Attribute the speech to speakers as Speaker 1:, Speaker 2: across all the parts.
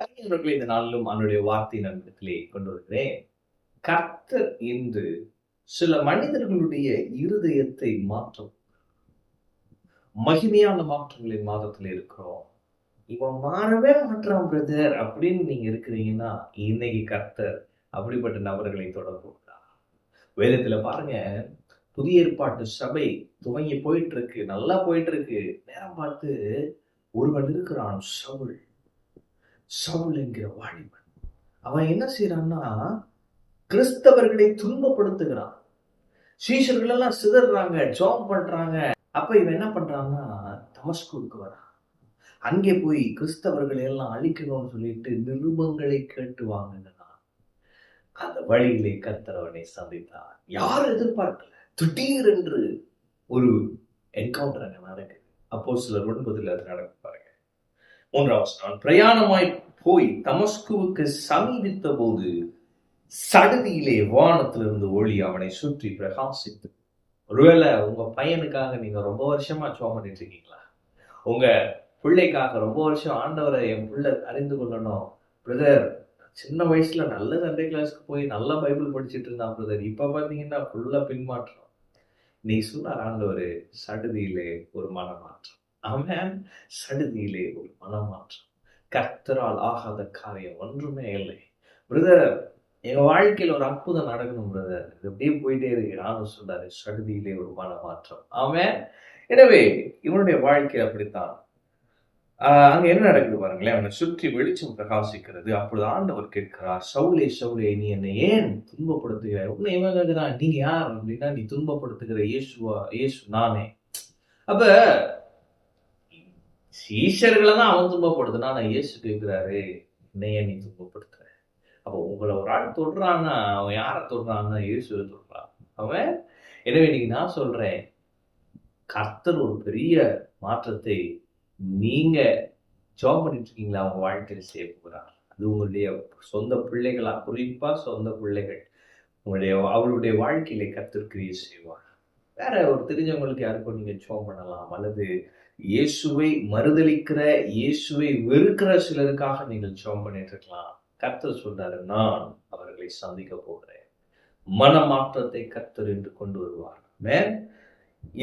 Speaker 1: அறிஞர்களை இந்த நாளிலும் அவனுடைய வார்த்தை நண்பத்திலே கொண்டு வருகிறேன் கர்த்தர் என்று சில மனிதர்களுடைய இருதயத்தை மாற்றும். மகிமையான மாற்றங்களின் மாதத்தில் இருக்கிறோம். இவன் மாறவே மாற்றான் பிரதர். அப்படின்னு நீங்க இருக்கிறீங்கன்னா இன்னைக்கு கர்த்தர் அப்படிப்பட்ட நபர்களை தொடர்பு வேதத்துல பாருங்க புதிய ஏற்பாட்டு சபை துவங்கி போயிட்டு இருக்கு. நல்லா போயிட்டு இருக்கு. நேரம் பார்த்து ஒருவன் இருக்கிறான் சவுள் சவுல் என்கிற வாலிபன். அவன் என்ன செய்யறான்னா கிறிஸ்தவர்களை துன்பப்படுத்துகிறான். சீஷர்கள் எல்லாம் சிதறாங்க ஜாப் பண்றாங்க. அப்ப இவன் என்ன பண்றான்னா தமஸ்கூருக்கு வரான். அங்கே போய் கிறிஸ்தவர்களை எல்லாம் அழிக்கணும்னு சொல்லிட்டு நிருபங்களை கேட்டு வாங்கினான். அந்த வழியிலே கர்த்தரவனை சந்தித்தான். யார் எதிர்பார்க்கல. திடீரென்று ஒரு என்கவுண்டர் அங்க நடக்குது. அப்போ சிலர் ஒன்பதுல அது நடக்கு மூன்றாம் மூன்றாவது பிரயாணமாய் போய் தமஸ்குவுக்கு சமீபித்த போது சடுதியிலே வானத்திலிருந்து ஒளி அவனை சுற்றி பிரகாசித்து. ஒருவேளை உங்க பையனுக்காக நீங்க ரொம்ப வருஷமா சோம் பண்ணிட்டு இருக்கீங்களா? உங்க பிள்ளைக்காக ரொம்ப வருஷம் ஆண்டவரை என் பிள்ளை அறிந்து கொள்ளணும். பிரதர் சின்ன வயசுல நல்ல சண்டே கிளாஸ்க்கு போய் நல்லா பைபிள் படிச்சுட்டு இருந்தான் பிரதர் இப்ப பாத்தீங்கன்னா ஃபுல்லா பின்மாற்றம். நீ சொன்னார் ஆண்டவர் சடுதியிலே ஒரு மனமாற்றம் அவன் சடுதியிலே ஒரு மனமாற்றம். கர்த்தரால் ஆகாத காரியம் ஒன்றுமே இல்லை. பிரதர் எங்க வாழ்க்கையில ஒரு அற்புதம் நடக்கணும் பிரதர் இது அப்படியே போயிட்டே இருக்கு. நானும் சொன்னாரு சடுதியிலே ஒரு மனமாற்றம். அவன் எனவே இவனுடைய வாழ்க்கை அப்படித்தான். ஆஹ் அங்க என்ன நடக்குது பாருங்களேன். அவனை சுற்றி வெளிச்சம் பிரகாசிக்கிறது. அப்பொழுது ஆண்டவர் கேட்கிறார் சவுலே சவுலே நீ என்னை ஏன் துன்பப்படுத்துகிறாய்? உன்னை இவன் கேட்கிறான் நீங்க யார்? அப்படின்னா நீ துன்பப்படுத்துகிற இயேசுவா இயேசு நானே. அப்ப சீஷர்களை தான் அவன் துன்பப்படுத்தினா நான் இயேசு கேட்கிறாரு என்னைய நீ துன்பப்படுத்துற. அப்போ உங்களை ஒரு ஆள் தொடுறான்னா அவன் யாரை தொடுறான்னா இயேசுவை தொடுறான். அவன் எனவே இன்னைக்கு நான் சொல்றேன் கர்த்தர் ஒரு பெரிய மாற்றத்தை நீங்க ஜாப் பண்ணிட்டு இருக்கீங்களா அவங்க வாழ்க்கையில் செய்ய போகிறார். அது உங்களுடைய சொந்த பிள்ளைகளா? குறிப்பா சொந்த பிள்ளைகள். உங்களுடைய அவருடைய வாழ்க்கையில கத்திருக்கிறிய செய்வார். வேற ஒரு தெரிஞ்சவங்களுக்கு யாருக்கும் நீங்க ஜோம் பண்ணலாம். அல்லது இயேசுவை மறுதளிக்கிற இயேசுவை வெறுக்கிற சிலருக்காக நீங்கள் ஜோம் பண்ணிட்டு இருக்கலாம் கர்த்தர் சொல்றாரு நான் அவர்களை சந்திக்க போகிறேன். மனமாற்றத்தை கர்த்தர் என்று கொண்டு வருவார். மேன்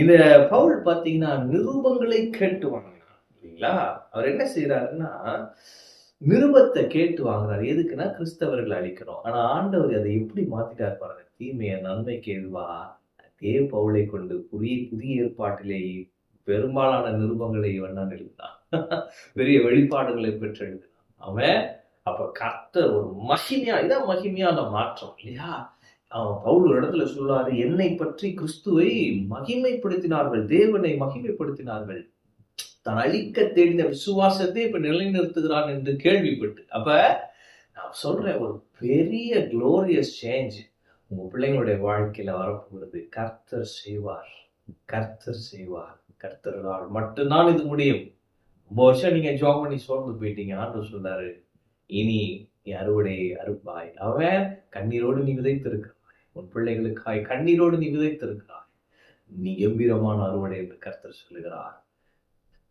Speaker 1: இந்த பவுல் பாத்தீங்கன்னா நிருபங்களை கேட்டு வாங்கினார் இல்லைங்களா? அவர் என்ன செய்யறாருன்னா நிருபத்தை கேட்டு வாங்குறாரு எதுக்குன்னா கிறிஸ்தவர்கள் அழிக்கிறோம். ஆனா ஆண்டவர் அதை எப்படி மாத்திட்டார் பாருங்க. தீமைய நன்மைக்கு எதுவா அதே பவுலை கொண்டு புதிய புதிய ஏற்பாட்டிலே பெரும்பாலான நிருபங்களை வேணாம் எழுதினான். பெரிய வெளிப்பாடுகளை பெற்று எழுதினான் அவன் அப்ப கர்த்தர் ஒரு மகிமையா இதான் மகிமையான மாற்றம் இல்லையா? அவன் பவுல் ஒரு இடத்துல சொல்றாரு என்னை பற்றி கிறிஸ்துவை மகிமைப்படுத்தினார்கள் தேவனை மகிமைப்படுத்தினார்கள். தான் அழிக்க தேடின விசுவாசத்தை இப்ப நிலைநிறுத்துகிறான் என்று கேள்விப்பட்டு அப்ப நான் சொல்றேன் ஒரு பெரிய குளோரியஸ் சேஞ்ச் உங்க பிள்ளைங்களுடைய வாழ்க்கையில வரப்போகிறது கர்த்தர் செய்வார். கர்த்தர் செய்வார். கர்த்தர்களால் மட்டும்தான் இது முடியும். ரொம்ப வருஷம் நீங்க ஜாப் பண்ணி சோர்ந்து போயிட்டீங்க. ஆண்டு சொன்னாரு இனி நீ அறுவடை அறுப்பாய். அவன் கண்ணீரோடு நீ விதைத்திருக்கிறாய். உன் பிள்ளைகளுக்காய் கண்ணீரோடு நீ விதைத்திருக்கிறாய். நீ கம்பீரமான அறுவடை என்று கர்த்தர் சொல்லுகிறார்.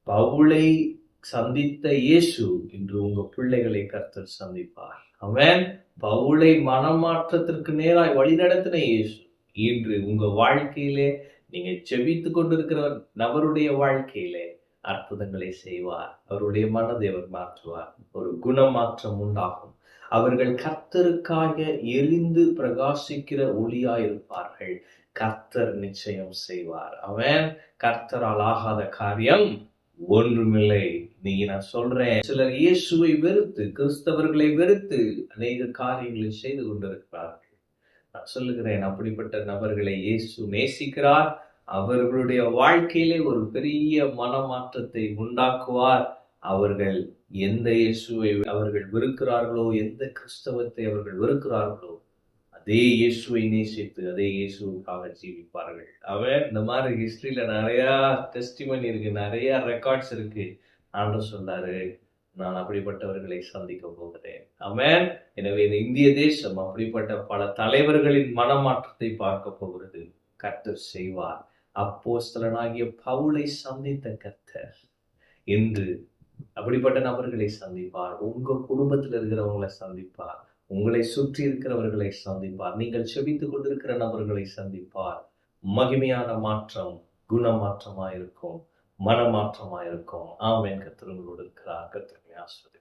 Speaker 1: பவுளை சந்தித்த இயேசு இன்று உங்க பிள்ளைகளை கர்த்தர் சந்திப்பார். அவன் பவுளை மனமாற்றத்திற்கு நேராய் வழிநடத்தின இயேசு இன்று உங்க வாழ்க்கையிலே நீங்க செபித்து கொண்டிருக்கிற நபருடைய வாழ்க்கையிலே அற்புதங்களை செய்வார். அவருடைய மனதை அவர் மாற்றுவார். ஒரு குணமாற்றம் உண்டாகும். அவர்கள் கர்த்தருக்காக எரிந்து பிரகாசிக்கிற ஒளியாயிருப்பார்கள். கர்த்தர் நிச்சயம் செய்வார். அவன் கர்த்தரால் ஆகாத காரியம் ஒன்றுமில்லை. இன்னைக்கு நான் சொல்றேன். சிலர் இயேசுவை வெறுத்து கிறிஸ்தவர்களை வெறுத்து அநேக காரியங்களை செய்து கொண்டிருக்கிறார்கள். நான் சொல்லுகிறேன் அப்படிப்பட்ட நபர்களை இயேசு நேசிக்கிறார். அவர்களுடைய வாழ்க்கையிலே ஒரு பெரிய மனமாற்றத்தை உண்டாக்குவார். அவர்கள் எந்த இயேசுவை அவர்கள் வெறுக்கிறார்களோ எந்த கிறிஸ்தவத்தை அவர்கள் வெறுக்கிறார்களோ அதே இயேசுவை நேசித்து அதே இயேசுக்காக ஜீவிப்பார்கள். அவன் இந்த மாதிரி ஹிஸ்டரியில நிறைய டெஸ்டிமன் இருக்கு நிறைய ரெக்கார்ட்ஸ் இருக்கு. ஆண்டு சொன்னாரு நான் அப்படிப்பட்டவர்களை சந்திக்க போகிறேன். அவன் எனவே இந்த இந்திய தேசம் அப்படிப்பட்ட பல தலைவர்களின் மனமாற்றத்தை பார்க்க போகிறது. கர்த்தர் செய்வார். அப்போஸ்தலனாகிய பவுலை சந்தித்த கர்த்தர் இன்று அப்படிப்பட்ட நபர்களை சந்திப்பார். உங்க குடும்பத்தில் இருக்கிறவங்களை சந்திப்பார். உங்களை சுற்றி இருக்கிறவர்களை சந்திப்பார். நீங்கள் செபித்து கொண்டிருக்கிற நபர்களை சந்திப்பார். மகிமையான மாற்றம் குணமாற்றமாக இருக்கும் மனமாற்றமாக இருக்கும் ஆமேன் கத்திரங்களோடு இருக்கிறார். கத்திரங்களை ஆஸ்வதி